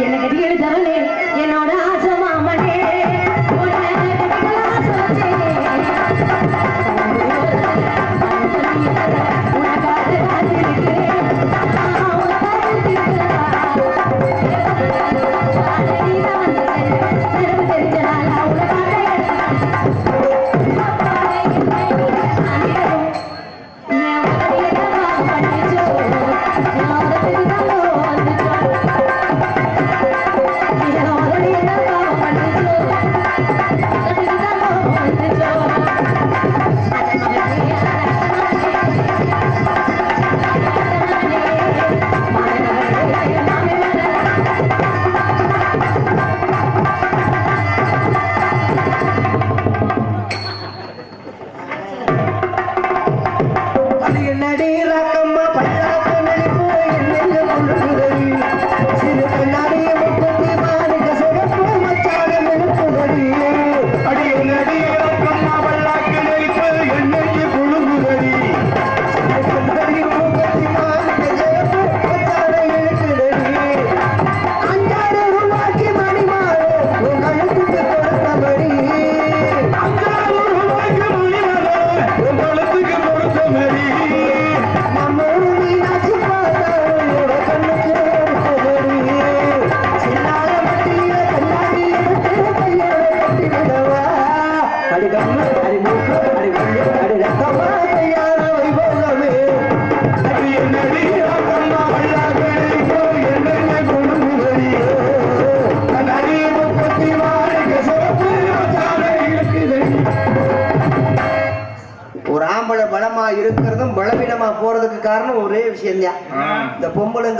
என்ன எழுதவனே என்னோட ஆசை மாமனே.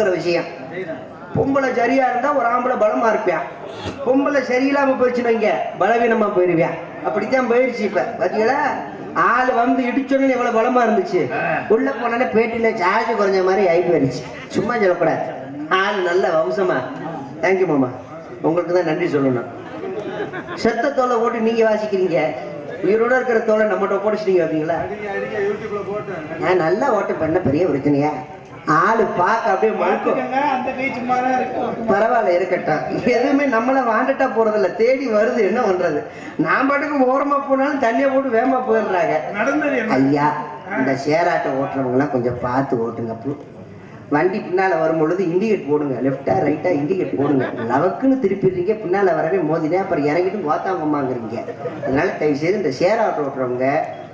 நடக்கிற விஷயம். பொம்பளை சரியா இருந்தா ஒரு ஆம்பளை பலமா இருப்பியா? பொம்பளை சரியில்லாம போயிடுச்சுன்னு வைங்க பலவீனமா போயிருவியான் அப்படித்தான் போயிடுச்சு இப்ப. பாத்தீங்களா? ஆள் வந்து இடிச்சோன்னு எவ்வளவு பலமா இருந்துச்சு. உள்ள போனோடனே பேட்டியில சார்ஜ் குறைஞ்ச மாதிரி ஆகி போயிருச்சு. சும்மா சொல்லக்கூடாது. ஆள் நல்ல வம்சமா. தேங்க்யூ மாமா. உங்களுக்கு தான் நன்றி சொல்லணும். செத்த தோலை போட்டு நீங்க வாசிக்கிறீங்க. உயிரோட இருக்கிற தோலை நம்மகிட்ட போட்டுச்சிட்டீங்க பார்த்தீங்களா நான் நல்லா ஓட்ட பண்ண பெரிய பிரச்சனையா? ஆளு பார்க்க அப்படியே மழுக்கும் பரவாயில்ல இருக்கட்டும். எதுவுமே நம்மள வாண்டுட்டா போறதில்ல. தேடி வருது என்ன பண்றது? நான் பாட்டுக்கு ஓரமா போனாலும் தண்ணியை போட்டு வேகமா போயிடுறாங்க. ஐயா இந்த சேராட்டை ஓட்டுறவங்கலாம் கொஞ்சம் பார்த்து ஓட்டுங்க பு- வண்டி பின்னால வரும் பொழுது இண்டிகேட் போடுங்க லெஃப்டா ரைட்டா இண்டிகேட் போடுங்க. லவக்குன்னு திருப்பிடுறீங்க பின்னால வரவே மோதினே அப்புறம் இறங்கிட்டு ஓத்தாமம்மாங்கிறீங்க அதனால தயவு செய்து இந்த சேராட்டை ஓட்டுறவங்க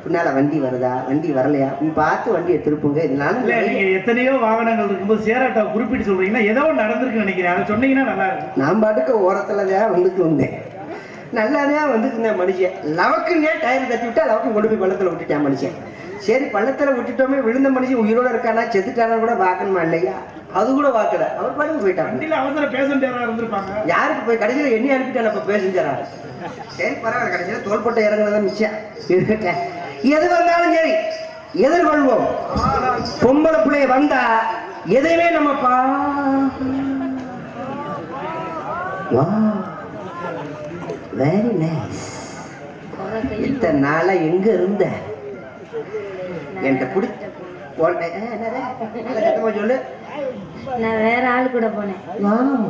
பின்னால வண்டி வருதா? வண்டி வரலையா? நீ பார்த்து வண்டியை திருப்புங்க. இதனால நீங்க எத்தனையோ வாகனங்கள் இருக்கும்போது சேராட்டா குறிப்பிட்டு சொல்றீங்கன்னா ஏதோ நடந்திருக்கு நினைக்கிறேன். அதை சொன்னீங்கன்னா நல்லா இருக்கும். நான் பாட்டுக்கு ஓரத்துல தான் வந்துட்டு வந்தேன் நல்லாதான் வந்துட்டு மனுஷன். லவக்குன்னே டயர் தட்டி விட்டா லவக்கு கொண்டு போய் பள்ளத்துல விட்டுட்டான் மனுஷன். சரி பள்ளத்துல விட்டுட்டோமே விழுந்த மனுஷன் உயிரோட இருக்கானா செத்துட்டானா கூட பார்க்கணுமா இல்லையா? அது கூட பார்க்கல. அவர் பாட்டுக்கு போயிட்டாங்க வண்டியில அவசர பேசண்டேரா இருந்திருப்பாங்க. யாருக்கு போய் கடைசியில் எண்ணி அனுப்பிட்டான் அப்ப பேசஞ்சரா? சரி பரவாயில்ல கடைசியில் தோள்பட்டை இறங்குனதான் மிச்சம். இருக்கட்டும் எது வந்தாலும் சரி எதிர்கொள்வோம். பொம்பளை பிள்ளை வந்தா எதையுமே நம்ம பா வா. வெரி நைஸ் இத்தனை நாளா எங்க இருந்த? என்கிட்ட பிடி சொல்லு. நான் வேற ஆள் கூட போனேன். வாவ்.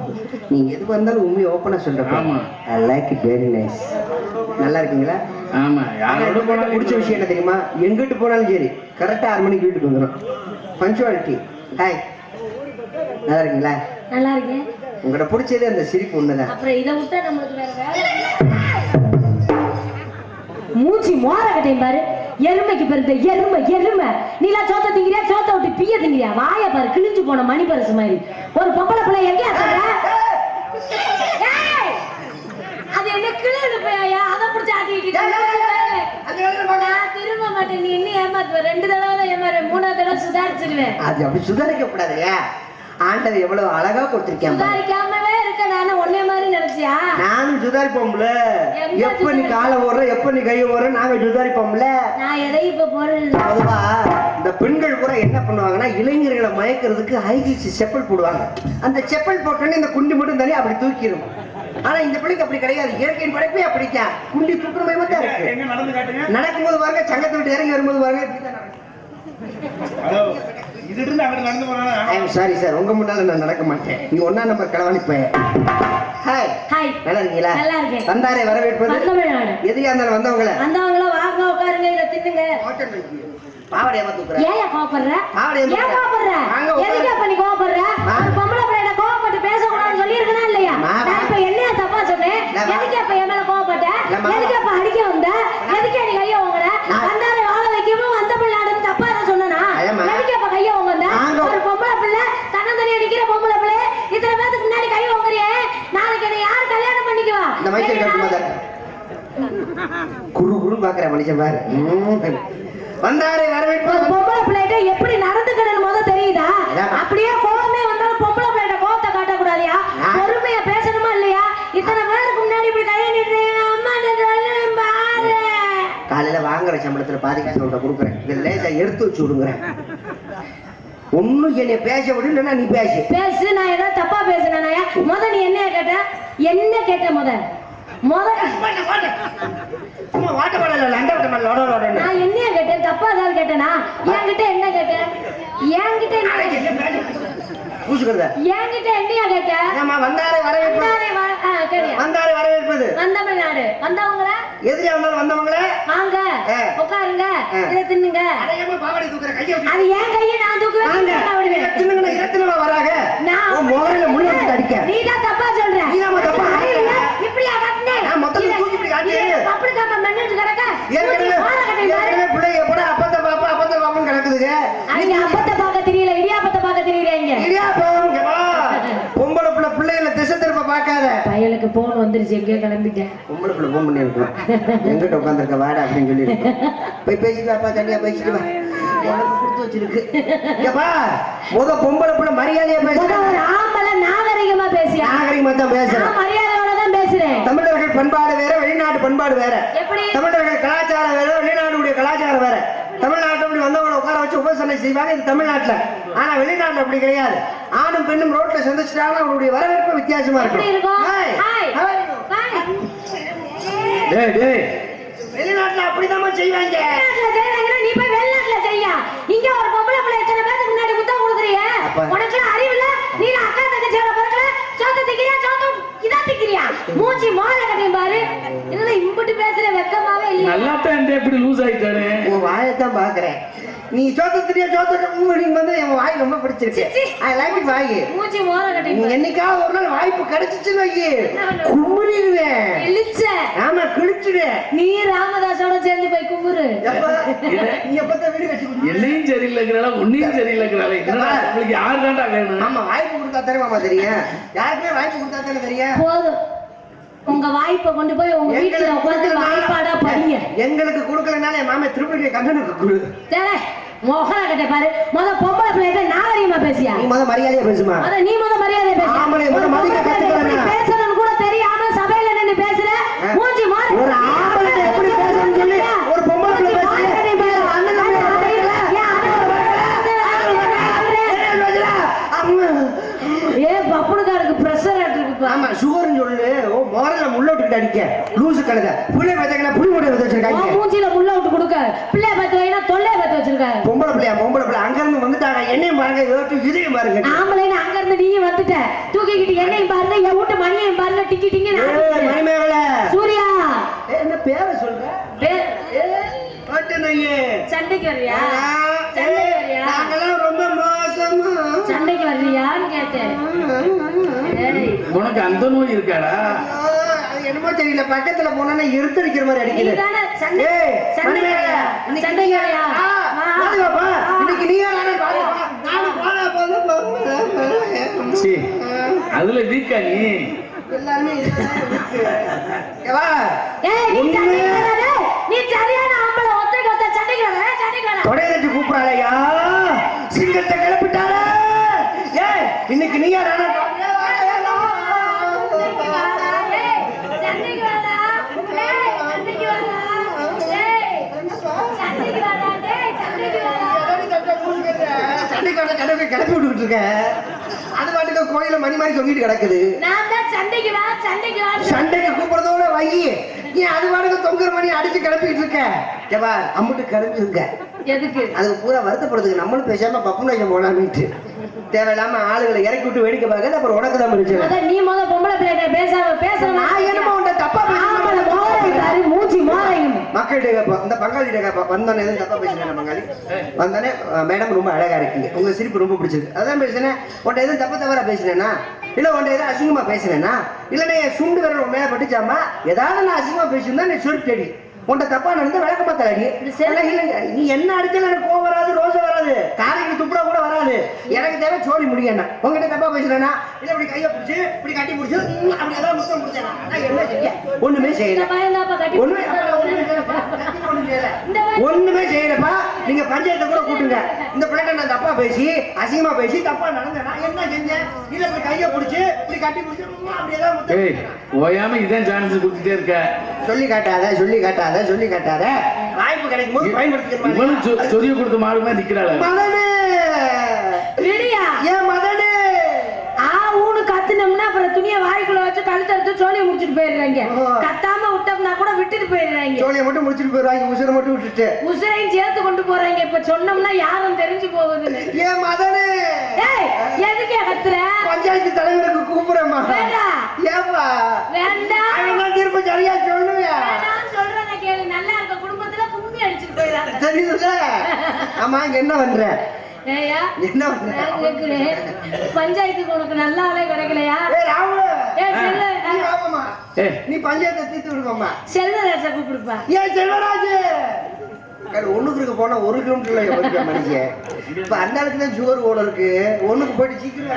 நீ எது வந்தாலும் உண்மையை ஓப்பனா சொல்ற ஆமா. I like it very nice நல்லா இருக்கீங்களா? ஆமா பிடிச்ச விஷயம் என்ன தெரியுமா? எங்கிட்டு போனாலும் சரி கரெக்டா ஆறு மணிக்கு வீட்டுக்கு வந்துடும் பஞ்சுவாலிட்டி ஹாய் நல்லா இருக்கீங்களா? நல்லா இருக்கேன். உங்கள்கிட்ட பிடிச்சதே அந்த சிரிப்பு ஒண்ணுதான் அப்புறம் இதை விட்டா நம்மளுக்கு வேற. மூச்சு மோர கட்டையும் பாரு. எருமைக்கு பெருத்த எருமை எருமை. நீலா சோத்த திங்கிறியா? சோத்த விட்டு பிய திங்கிறியா? வாய பாரு கிழிஞ்சு போன மணி பரிசு மாதிரி. ஒரு பொம்பளை பிள்ளை எங்கேயா! அது என்ன கிழிஞ்சு போயா அதை பிடிச்சி ஆட்டிக்கிட்டு. நான் திரும்ப மாட்டேன். நீ இன்னும் ஏமாத்துவ? ரெண்டு தடவை தான் ஏமாறுவேன் மூணாவது தடவை சுதாரிச்சிருவேன் அது அப்படி சுதாரிக்க கூடாதுயா ஆண்டவர் எவ்வளவு அழகா கொடுத்திருக்கேன் பாரு. சுதாரிக்காமவே இருக்க நானும் ஒன்னே மாதிரி நினைச்சியா? நானும் சுதாரிப்போம்ல. எப்ப நீ காலை ஓடுற எப்ப நீ கையை ஓடுற நாங்க சுதாரிப்போம்ல. நான் எதையும் இப்ப போடுறது பொதுவா இந்த பெண்கள் கூட என்ன பண்ணுவாங்கன்னா இளைஞர்களை மயக்கிறதுக்கு ஹைகில்ஸ் செப்பல் போடுவாங்க. அந்த செப்பல் போட்டோன்னே இந்த குண்டி மட்டும் தனி அப்படி தூக்கிடும். ஆனா இந்த பிள்ளைக்கு அப்படி கிடையாது. இயற்கையின் படைப்பே அப்படித்தான். குண்டி தூக்குற மயமா தான் இருக்கு. எங்க நடந்து காட்டுங்க? நடக்கும்போது பாருங்க சங்கத்தை விட்டு இறங்கி வரும்போது பாருங்க சாரி சார் உங்க முன்னால நான் நடக்க மாட்டேன். நீ ஒன்னா நம்பர் களவாணி போய ஹாய் ஹாய் நல்லா இருக்கீங்களா? நல்லா இருக்கேன். வந்தாரே வரவேற்பது? எதிரியா இருந்தாலும் வந்தவங்கள? வந்தவங்களும் வாங்க உட்காருங்க இதை தின்னுங்க. பாவடைய ஏன் கோபப்படுற ஆவடி எதுக்கு? ஏன் கோபப்படுற வாங்க உட்காரு. எதுக்கு அப்ப நீ கோபப்படுற ஆ. ஒரு பொம்பளை பிள்ளைய கோபப்பட்டு பேசக்கூடாதுன்னு சொல்லியிருக்கனா இல்லையா நான் நான் இப்ப என்னைய தப்பா சொன்னேன். நான் எதுக்கு அப்ப என் மேல கோபப்பட்ட நான் எதுக்கு அப்ப அடிக்க வந்த? எதுக்கு நீ கைய வாங்குற நான் வந்தாரு வாழ வைக்கவும் வந்த பிள்ளாடுன்னு தப்பா சொன்னனா? ஐயம்மா. எதுக்கு அப்ப கைய வாங்க ஒரு பொம்பளை பிள்ளை தன்னந்தனியா நிக்கிற பொம்பளை பிள்ளை. இத்தனை பேத்துக்கு முன்னாடி கை வாங்குறியே நாளைக்கு என்ன யார் கல்யாணம் பண்ணிக்குவா இந்த மைக்கேல் குரு குரு பாக்குற மனுஷன் பாரு. வந்தாரே ஒரு வரவேற்பது பொம்பளை பிள்ளைகிட்ட எப்படி நடந்துக்கணும் முத தெரியுதா. அப்படியே கோவமே வந்தாலும் பொம்பளை பிள்ளைகிட்ட கோவத்தை காட்டக்கூடாதியா நான்- பொறுமையா பேசணுமா இல்லையா இத்தனை பேருக்கு முன்னாடி இப்படி கையை நீட்டுறீங்க அம்மா நான் சொல்றேன் பாரு காலையில வாங்குற சம்பளத்துல பாதி காசு உன்கிட்ட கொடுக்குறேன். இதை லேசா எடுத்து வச்சு விடுங்கிறேன். ஒண்ணும் என்னை பேச விடு இல்லைன்னா நீ பேசு. பேசு நான் ஏதாவது தப்பா பேசுனேனாயா முத நீ என்னைய கேட்ட? என்ன கேட்ட முத? முத சும்மா வாட்ட பாடல லண்ட விட்ட லோட நான் என்னைய கேட்டேன்? தப்பா ஏதாவது கேட்டேனா? என்கிட்ட என்ன கேட்டேன் என்கிட்ட என்ன பூசுக்கிறத? என்கிட்ட என்னையா கேட்ட? ஏமா வந்தாரே வரவேற்பது வந்தாரே வா- ஆ, கேளியா வந்தாரே வரவேற்பது வந்தமிழ்நாடு வந்தவங்கள? எதிரியா இருந்தாலும் வந்தவங்களே? வாங்க. உட்காருங்க. இதை தின்னுங்க. அது ஏன் கையை நான் தூக்குவேன் வாங்க. நீ தான் விடுவேன். தின்னுங்கண்ணா, இரத்தினமா வராங்க நான் உன் முகரையில முள்ள விட்டு அடிக்க நீ தான் தப்பா சொல்ற நீதாம்மா தப்பா இது காட்டுற. இல்ல, இப்படியா காட்டுனே? நான் மொத்தத்துல இது- தூக்கி இப்படி காட்டியே. இது அப்படி காப்ப மென்னுட்டு கிடக்க. ஏற்கனவே மூஞ்சி மாற கட்டி பாரு. ஏற்கனவே பிள்ளைங்க கூட அப்பத்த பாப்பா அப்பத்த பாப்பம் கிடக்குதுங்க அவங்க அப்பத்தை பார்க்க தெரியல இடியாப்பத்தை பார்க்க தெரியல இடியாப்பம் இங்க வா. பொம்பளை பிள்ளை பிள்ளைகளை திசை திருப்ப பார்க்காத பயலுக்கு போன் வந்துருச்சு. எங்கேயோ கிளம்பிட்டேன். பிள்ளை போன் பண்ணி இருக்கலாம் எங்கிட்ட உட்காந்துருக்க வாடா அப்படின்னு சொல்லி போய் பேசிட்டு வாப்பா தனியா வா. உனக்கு கொடுத்து வச்சிருக்கு. முத பொம்பளை பிள்ளை மரியாதையா முத பேசுறேன் ஒரு ஆம்பளை நாகரிகமா பேசியா நாகரிகமா தான் பேசுறேன். மரியாதையோட தான் பேசுறேன். தமிழர்கள் பண்பாடு வேற வெளிநாட்டு பண்பாடு வேற. எப்படி? தமிழர்கள் கலாச்சாரம் வேற வெளிநாட்டுடைய கலாச்சாரம் வேற. தமிழ்நாட்டுல அப்படி வந்தவங்களை உட்கார வச்சு உபசரணை செய்வாங்க இது தமிழ்நாட்டுல. ஆனா வெளிநாட்டுல அப்படி கிடையாது. ஆணும் பெண்ணும் ரோட்ல சந்திச்சிட்டாங்கன்னா அவங்களுடைய வரவேற்பு வித்தியாசமா எப்படி இருக்கும்? வெளிநாட்டுல அப்படிதான் செய்வாங்க. நீ போய் வெளிநாட்டுல செய்யா. இங்க ஒரு பொம்பளை பிள்ளை எத்தனை பேருக்கு முன்னாடி முத்தம் கொடுக்குறிய உனக்கு அறிவு இல்ல நீ அக்கா தங்கச்சியோட பிறக்கல சோத்த திக்கிறியா? சோத்தம் இதா திக்கிறியா? மூஞ்சி மோல கட்டி பாரு. இல்ல இம்புட்டு பேசுற வெக்கமாவே இல்ல நல்லா தான் எப்படி லூஸ் ஆயிட்டாரு உன் வாயத்தான் பாக்குறேன் நீ சோத்தத்திரியா சோத்த நீங்க வந்து என் வாய் ரொம்ப பிடிச்சிருக்கு. சி, சி. ஐ லைக் இட் வாய். மூஞ்சி மோல கட்டி நீ என்னைக்காவது ஒரு நாள் வாய்ப்பு கிடைச்சிச்சுன்னு வையி. கும்பிடுவேன் இழிச்ச. ஆமா கிழிச்சிடுவேன் நீ ராமதாஸோட சேர்ந்து போய் எப்ப? நீ எப்பதான் வீடு கட்டி கொடுத்த? என்னையும் சரியில்லைங்கிறாளா உன்னையும் சரியில்லைங்கிறாளா என்னடா உங்களுக்கு யார் தான்டா வேணும்? ஆமா வாய்ப்பு கொடுத்தா தானே மாமா தெரியும் யாருக்குமே வாய்ப்பு கொடுத்தா தானே தெரியும்? போதும். உங்க வாய்ப்பை கொண்டு போய் உங்க வீட்டுல உட்காந்து வாய்ப்பாடா படிங்க. எங்களுக்கு கொடுக்கலனால என் மாமா திருப்பதி கண்ணனுக்கு கொடு மொகர கட்ட பாரு. முத பொம்பளை பிள்ளைகிட்ட நாகரிகமா பேசியா நீ முத மரியாதையா பேசுமா? அத நீ முத மரியாதை பேசு. ஆம்பளை முத எப்படி கத்துக்கணும். பேசணும்னு கூட தெரியாம சபையில நின்னு பேசுற. மூஞ்சி மாறு ஒரு ஆம்பளை எப்படி பேசணும்னு சொல்லி ஒரு பொம்பளை பிள்ளை அம்மா. ஏ பப்புனுக்காருக்கு பிரஷர் ஆமா சுகர்னு சொல்லு. முள்ள விட்டுக்கிட்டு அடிக்க. லூசு கழுத. புள்ளை வச்சக்கல புளி மூட்டை உன் வச்சிருக்காங்க மூஞ்சில முள்ள விட்டு கொடுக்க. பிள்ளைய பார்த்து வைனா தொல்லைய பார்த்து வச்சிருக்க. பொம்பளை பிள்ளையா பொம்பளை பிள்ளை. அங்க இருந்து வந்துட்டாங்க. என்னையும் பாருங்க இதையும் பாருங்க. ஆம்பளைன்னு அங்க இருந்து நீயும் வந்துட்ட. தூக்கிக்கிட்டு என்னையும் பாருங்க என் வீட்டு மணியையும் பாருங்க டிக்கி டிங்கி மணிமேகல. சூர்யா. என்ன பேரை சொல்ற? சண்டைக்கு வர்றியா? ஆ, சண்டைக்கு ஏய், வர்றியா? நாங்கெல்லாம் ரொம்ப மோசமா. சண்டைக்கு வர்றியான்னு கேட்டேன். உனக்கு அந்த நோய் இருக்காடா? அது என்னமோ தெரியல. பக்கத்துல போனா எருத்தடிக்கிற மாதிரி அடிக்குது? இன்னைக்கு. சீ அதுல வீக்கா நீ? எல்லாருமே இதுதான் இருக்கு. இங்க வா. ஏய், நீ. நீ சரியான ஆம்பளை ஒத்த சண்டைக்கு வர சண்டைக்கு வர தொடைய தட்டி கூப்பிடாதயா சிங்கத்தை கிளப்பிட்டாரா ஏய் இன்னைக்கு நீயா நானே சண்டைக்கான கடவை கிளப்பி விட்டுக்கிட்டு இருக்க. அது பாட்டுக்கு கோயில மணி மாதிரி தொங்கிட்டு கிடக்குது. நான் தான் சண்டைக்கு வா சண்டைக்கு வா சண்டைக்கு கூப்பிடுறதோட வை நீ அது பாட்டுக்கு தொங்குற மணி அடிச்சு கிளப்பிட்டு இருக்க. ஏவா அம்முட்டு கிளம்பி இருக்க. எதுக்கு? அதுக்கு பூரா வருத்தப்படுறதுக்கு நம்மளும் பேசாம பப்பு நேசம் போலாமிட்டு தேவையில்லாம ஆளுகளை இறக்கி விட்டு வேடிக்கை பார்க்கறது அப்புறம் உனக்கு தான் அதான் நீ முத பொம்பளை பிள்ளைகிட்ட பேசாம பேசுறேன் நான் என்னமோ உன்னை தப்பா ஆம்பளை மோரைக்காரு மூச்சு மோரையும் அந்த பங்காளிகிட்ட வந்தோடனே எதுவும் தப்பா பேசினேன் பங்காளி. வந்தோடனே மேடம் ரொம்ப அழகா இருக்கீங்க. உங்க சிரிப்பு ரொம்ப பிடிச்சிருக்கு. அதான் பேசினேன். உன்ட்ட எதுவும் தப்பு தவறா பேசினேன்னா இல்ல உன்ட்ட எதுவும் அசிங்கமா பேசுனேனா? இல்லைன்னா என் சுண்டு விரல் உன் மேல பட்டுச்சாமா? ஏதாவது நான் அசிங்கமா பேசியிருந்தா நீ சொல் தேடி உன்ட்ட தப்பா நடந்து விளக்க மாத்தாடி இல்லைங்க. நீ என்ன அடிச்சாலும் எனக்கு கோவம் வராது ரோசம் வராது. காலைக்கு துப்புரா கூட வராது. எனக்கு தேவை சோடி முடியண்ணா உங்ககிட்ட தப்பா பேசுறேன்னா இல்ல இப்படி கையை பிடிச்சி இப்படி கட்டி பிடிச்சி அப்படி ஏதாவது முத்தம் பிடிச்சேனா என்ன செய்ய? ஒண்ணுமே செய்யல. ஒண்ணுமே ஒண்ணுமே செய்யலப்பா. நீங்க பஞ்சாயத்தை கூட கூட்டுங்க. இந்த பிள்ளைகிட்ட நான் தப்பா பேசி அசிங்கமா பேசி தப்பா நடந்தேன் நான் என்ன செஞ்சேன் இல்ல இப்படி கையை பிடிச்சு இப்படி கட்டி பிடிச்சு அப்படி ஏதாவது முத்தம் ஏய் ஓயாம இதான் சான்ஸ் கொடுத்துட்டே இருக்க. சொல்லி காட்டாத சொல்லி காட்டாத. சொல்லி காட்டாத? வாய்ப்பு கிடைக்கும் போது பயன்படுத்திக்கிறேன் சொரிய கொடுத்த மாடுமா நிக்கிறாள். மதனே! விடியா ஏன் மதனே! ஆ ஊனு கத்துனோம்னா அப்புறம் துணியை வாய்க்குள்ள வச்சு கழுத்து எடுத்து சோழியை முடிச்சிட்டு போயிடுறாங்க. கத்தாம விட்டோம்னா கூட விட்டுட்டு போயிடுறாங்க. சோழியை மட்டும் முடிச்சிட்டு போயிருவாங்க உசுரை மட்டும் விட்டுட்டு. உசுரையும் சேர்த்து கொண்டு போறாங்க. இப்ப சொன்னோம்னா யாரும் தெரிஞ்சு போகுதுன்னு ஏன் மதனே! எதுக்கே கத்துற? பஞ்சாயத்து தலைவருக்கு கூப்பிடுறேம்மா. ஏப்பா? வேண்டாம் தீர்ப்பு சரியா சொல்லுவியா வேண்டாம் சொல்றத கேளு நல்லா இருக்க குடும்பத்துல கும்மி அடிச்சுட்டு போயிடாங்க தெரியுதுல்ல? ஆமா இங்க என்ன பண்ற? ஏயா என்ன பண்ற? நான் கேக்குறேன். பஞ்சாயத்துக்கு உனக்கு நல்ல ஆளே கிடைக்கலையா? ஏய் ராமு ஏய் செல்ல நீ வாமாம்மா. ஏய் நீ பஞ்சாயத்தை தீர்த்து விடுங்கம்மா. செல்வராஜா கூப்பிடுப்பா. ஏன் செல்வராஜ். ஒண்ணுக்கு இருக்க போனா ஒரு கிலோமீட்டர்ல இருக்க மனுஷன். இப்ப அந்த ஆளுக்கு தான் ஓட இருக்கு. ஒண்ணுக்கு போயிட்டு சீக்கிரம்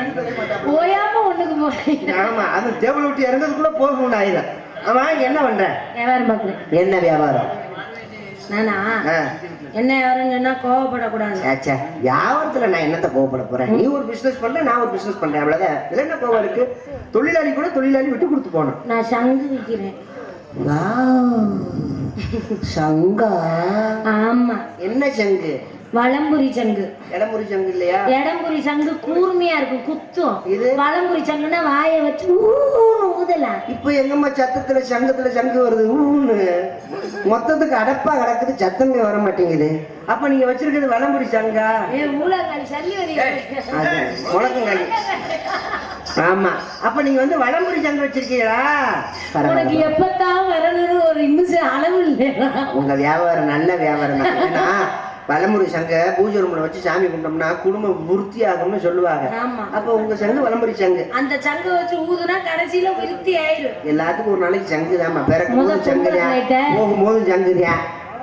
ஒண்ணுக்கு போறீங்க. ஆமா அந்த டேபிள் விட்டு இறங்கிறதுக்குள்ள போகணும் ஆயிரம் ஆமா என்ன பண்ற? வியாபாரம் பாக்குறேன் என்ன வியாபாரம்? நானா. என்ன வியாபாரம் சொன்னா கோவப்படக்கூடாது. ச்சே, வியாபாரத்துல நான் என்னத்த கோவப்பட போறேன்? நீ ஒரு பிசினஸ் பண்ற நான் ஒரு பிசினஸ் பண்றேன் அவ்வளவுதான். இதுல என்ன கோவம் இருக்கு? தொழிலாளி கூட தொழிலாளி விட்டு கொடுத்து போகணும். நான் சங்கு விக்கிறேன். சங்கா? ஆமா. என்ன சங்கு? வலம்புரி சங்கு. இடமுறை சங்கு இல்லையா? இடம்புரி சங்கு கூர்மையா இருக்கும் குத்தும். இது? வலம்புரி சங்குன்னா வாயை வச்சு ஊன்னு ஊதலாம். இப்ப எங்கம்மா சத்தத்துல சங்கத்துல சங்கு வருது ஊன்னு. மொத்தத்துக்கு அடப்பா கிடக்குது சத்தமே வர மாட்டேங்குது அப்ப நீங்க வச்சிருக்கிறது வலம்புரி சங்கா? ஏ ஊழக்காளி சல்லி முழக்கங்காலி ஆமா. அப்ப நீங்க வந்து வலம்புரி சங்கு வச்சிருக்கீங்களா? உனக்கு எப்பத்தான் வரணும்னு ஒரு நிமிஷம் அளவு இல்லையா? உங்க வியாபாரம் நல்ல வியாபாரம் தான். வலமுறை சங்க பூஜை ரூம்ல வச்சு சாமி கும்பிட்டோம்னா குடும்பம் விருத்தி ஆகும்னு சொல்லுவாங்க. ஆமா. அப்ப உங்க சங்கு வலமுறை சங்கு. அந்த சங்க வச்சு ஊதுனா கடைசியில விருத்தி ஆயிரும். எல்லாத்துக்கும் ஒரு நாளைக்கு சங்கு தான்மா. பிறக்கும் போது சங்குதியா பொம்பளை பிள்ளைகிட்ட. போகும்போது சங்குதியா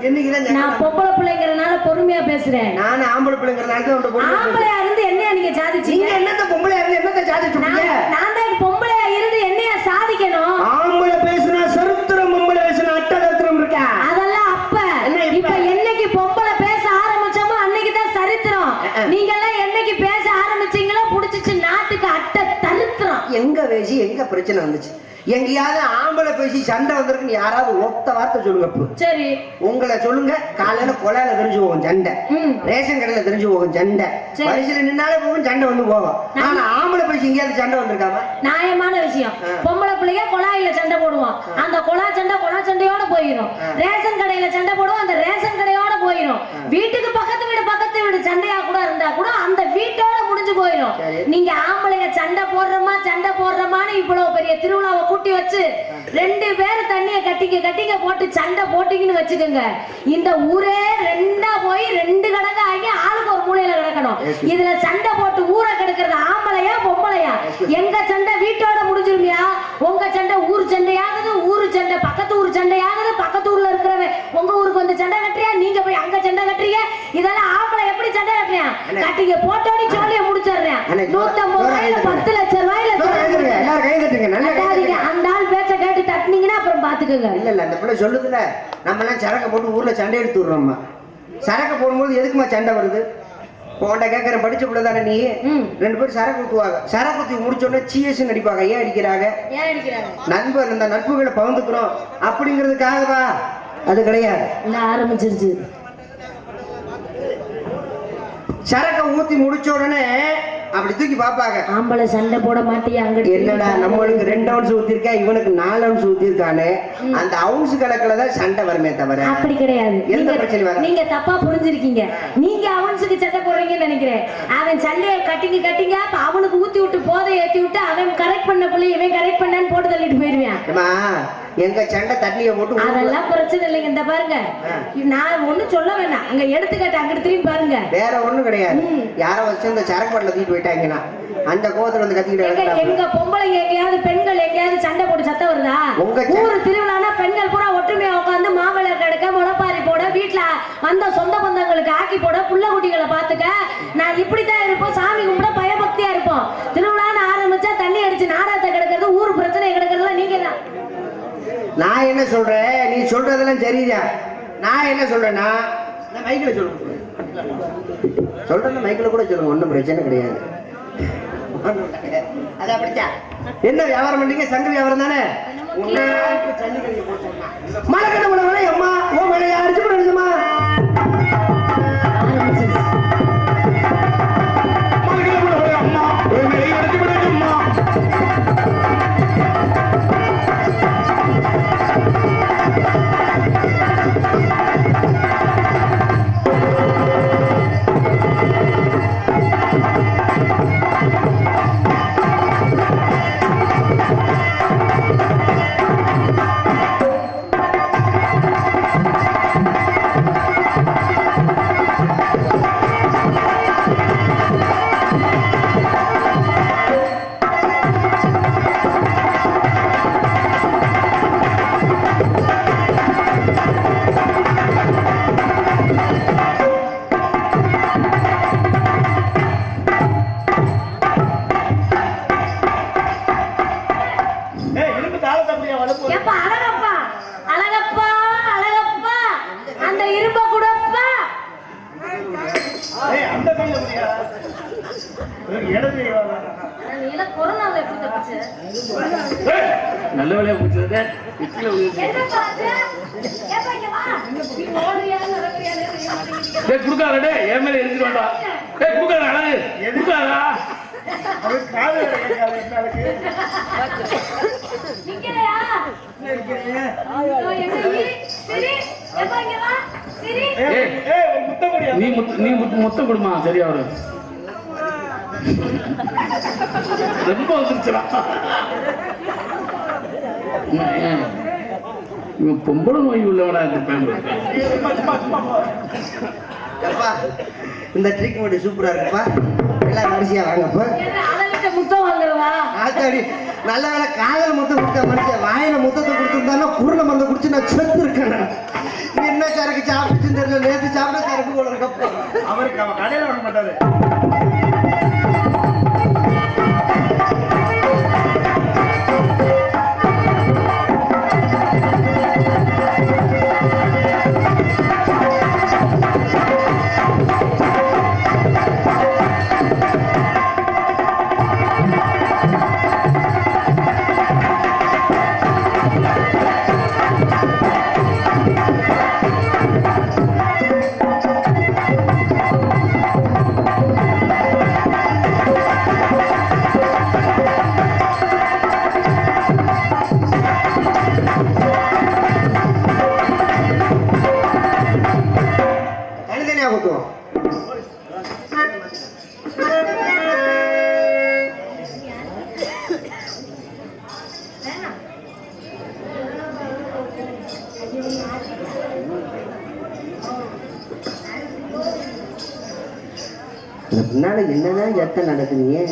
என்னைக்குதான் நான் பொம்பளை பிள்ளைங்கிறனால பொறுமையா பேசுறேன். நானும் ஆம்பளை பிள்ளைங்கிறனால தான் பொம்பளை பேசுறேன். ஆம்பளையா இருந்து என்னைய நீங்க சாதிச்சீங்க நீங்க என்னத்த பொம்பளையா இருந்து என்னத்த சாதிச்சு நான் விட்டீங்க? நான் தான் பொம்பளையா இருந்து என்னைய சாதிக்கணும் ஆம்பளை பேசுனா சரித்திரம் பொம்பளை பேசுனா அட்டதத்திரம் இருக்கா அதெல்லாம் அப்ப என்ன இப்ப? இப்ப என்னைக்கு பொம்பளை பேச ஆரம்பிச்சோமோ அன்னைக்கு தான் சரித்திரம் அஹ். நீங்க எல்லாம் என்னைக்கு பேச ஆரம்பிச்சீங்களோ புடிச்சிச்சு நாட்டுக்கு அட்டை தருத்திரம் எங்க பிரச்சனை வந்துச்சு? எங்கேயாவது ஆம்பளை பேசி சண்டை வந்திருக்குன்னு யாராவது ஒத்த வார்த்தை சொல்லுங்க சரி. உங்களை சொல்லுங்க காலையில கொலையில தெரிஞ்சு போகும் சண்டை. ரேஷன் கடையில தெரிஞ்சு போகும் சண்டை. வரிசையில நின்னாலே போகும் சண்டை வந்து போகும். ஆனா ஆம்பளை பேசி எங்கேயாவது சண்டை வந்திருக்காம நியாயமான விஷயம். பொம்பளை பிள்ளைங்க குழாயில சண்டை போடுவோம் அந்த குழா சண்டை குழா சண்டையோட போயிடும். ரேஷன் கடையில சண்டை போடுவோம் அந்த ரேஷன் கடையோட போயிடும் வீட்டுக்கு பக்கத்து வீடு பக்கத்து வீடு சண்டையா கூட இருந்தா கூட போயிடும். நீங்க ஆம்பளைங்க சண்டை போடுறோமா சண்டை போடுறோமான்னு இவ்வளவு பெரிய திருவிழாவை கூட்டி வச்சு ரெண்டு பேரும் தண்ணிய கட்டிங்க கட்டிங்க போட்டு சண்டை போட்டீங்கன்னு வச்சுக்கோங்க. இந்த ஊரே ரெண்டா போய் ரெண்டு கடங்க ஆகி ஆளுக்கு ஒரு மூலையில கிடக்கணும். இதுல சண்டை போட்டு ஊரை கெடுக்கிறது ஆம்பளையா பொம்பளையா? எங்க சண்டை வீட்டோட முடிஞ்சிருமியா? உங்க சண்டை ஊர் சண்டையாகுது ஊரு சண்டை பக்கத்து ஊர் சண்டையாகுது பக்கத்து ஊர்ல இருக்கிறவன் உங்க ஊருக்கு வந்து சண்டை கட்டுறியா? நீங்க போய் அங்க சண்டை கட்டுறீங்க? இதெல்லாம் ஆம்பளை எப்படி சண்டை. கட்டிங்க போட்டோடி சோழிய முடிச்சிடுறேன். நூத்தம்பது ரூபாயில. பத்து லட்சம் ரூபாயில. அந்த ஆள் பேச்ச கேட்டு தட்டுனீங்கன்னா அப்புறம் பாத்துக்கோங்க. இல்ல இல்ல அந்த பிள்ளை சொல்லுதுல நம்ம எல்லாம் சரக்கு போட்டு ஊர்ல சண்டை எடுத்து விடுறோம்மா. சரக்கு போடும்போது எதுக்குமா சண்டை வருது? உன்கிட்ட கேட்கறேன் படிச்ச பிள்ளை தானே நீ. ரெண்டு பேரும் சரக்கு ஊத்துவாங்க சரக்கு ஊத்தி முடிச்ச உடனே சிஎஸ் அடிப்பாங்க. ஏன் அடிக்கிறாங்க? நண்பர் இந்த நட்புகளை பகிர்ந்துக்கிறோம். அப்படிங்கிறதுக்காகவா? அது கிடையாது. ஆரம்பிச்சிருச்சு. சரக்கை ஊத்தி முடிச்ச உடனே அப்படி தூக்கி பாப்பாங்க ஆம்பளை சண்டை போட மாட்டியா அங்கிட்டு? என்னடா நம்மளுக்கு ரெண்டு அவுன்ஸ் ஊத்திருக்கா இவனுக்கு நாலு அவுன்ஸ் ஊத்திருக்கானே அந்த அவுன்ஸ் கணக்குல தான் சண்டை வருமே தவிர அப்படி கிடையாது. எந்த பிரச்சனையும் வராது. நீங்க தப்பா புரிஞ்சிருக்கீங்க. நீங்க அவனுக்கு சண்டை போடுறீங்கன்னு நினைக்கிறேன். அவன் சண்டையை கட்டிங்க கட்டிங்க அப்ப அவனுக்கு ஊத்தி விட்டு போதை ஏத்தி விட்டு அவன் கரெக்ட் பண்ண பிள்ளை இவன் கரெக்ட் பண்ணான்னு போட்டு தள்ளிட்டு போயிருவான். எங்க சண்டை தண்ணியை போட்டு. அதெல்லாம் பிரச்சனை இல்லைங்க இந்த பாருங்க. நான் ஒண்ணும் சொல்ல வேணாம். அங்க எடுத்துக்காட்டு அங்கிட்டு திரும்பி பாருங்க. வேற ஒண்ணும் கிடையாது. யாரோ வச்சு இந்த சரக்கு பாட்டில தூக்கிட்டு போயிட்டாங்கன்னா அந்த கோவத்துல வந்து கத்திக்கிட்டு எங்க பொம்பளைங்க எங்கேயாவது பெண்கள் எங்கேயாவது சண்டை போட்டு சத்தம் வருதா? உங்க ஊர் திருவிழானா பெண்கள் பூரா ஒற்றுமையா உட்காந்து மாவிளை கெடுக்க முளப்பாரி போட வீட்டுல வந்த சொந்த பந்தங்களுக்கு ஆக்கி போட புள்ள குட்டிகளை பாத்துக்க. நான் இப்படித்தான் இருப்போம் சாமி கும்பிட பயபக்தியா இருப்போம். திருவிழான்னு ஆரம்பிச்சா தண்ணி அடிச்சு நாடகத்தை கிடக்கிறது ஊர் பிரச்சனை கிடக்கிறதுல நீங்க தான். நான் என்ன சொல்றேன்? நீ சொல்றதெல்லாம் சரிதான் நான் என்ன சொல்றேன்னா நான் மைக்கில் சொல்லுங்க சொல்றேன். மைக்கில் கூட சொல்லுங்க ஒன்றும் பிரச்சனை கிடையாது. அது அப்படித்தான் என்ன வியாபாரம் பண்றீங்க? சங்க வியாபாரம் தானே? மழை நீ நீ முத்து மொத்தம் கொடுமா சரியா வரும் ரொம்ப வந்துருச்சுடா. இவன் பொம்பளை நோய் உள்ளவனா இந்த மட்டும் சூப்பரா இருக்குப்பா. எல்லாம் வரிசையா வாங்கப்பா. அடி நல்ல வேலை காதல் முத்தம் கொடுத்த மனுஷன் வாயில முத்தத்தை கொடுத்துருந்தாலும் குருண மருந்து குடிச்சு நான் செத்து இருக்கேன் என்ன சரக்கு சாப்பிட்டுச்சுன்னு தெரியல நேற்று சாப்பிட சரக்கு போல அவருக்கு அவன் கடையில விட மாட்டாரு. இந்த பின்னால என்னதான் நடக்குது நடக்குதுங்க?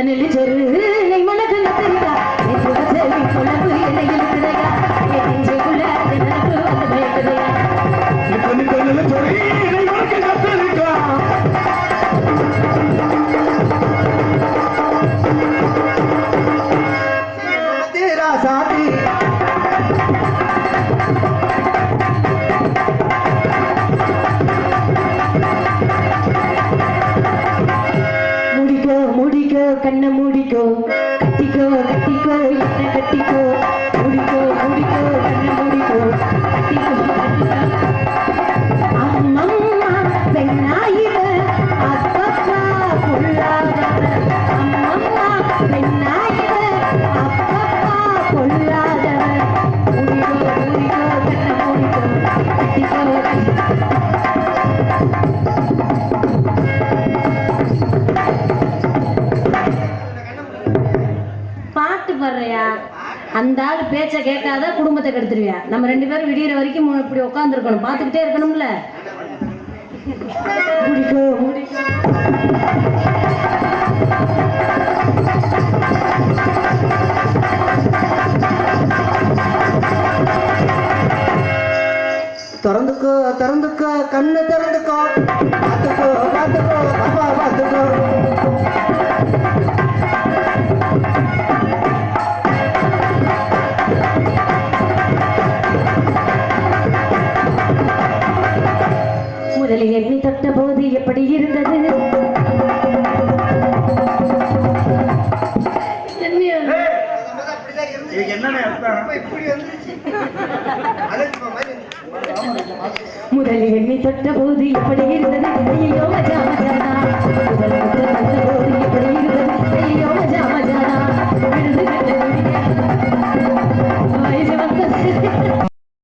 அதனில் செரு தூக்கத்தை கெடுத்துருவேன் நம்ம ரெண்டு பேரும் விடியிற வரைக்கும் இப்படி உட்காந்துருக்கணும் பார்த்துக்கிட்டே இருக்கணும்ல? திறந்துக்கோ திறந்துக்கோ கண்ணு திறந்துக்கோ. பார்த்துக்கோ பார்த்துக்கோ பாப்பா பார்த்துக்கோ. எப்படி இருந்தது. முதல் எண்ணி தொட்ட போது எப்படி இருந்தது. முதல்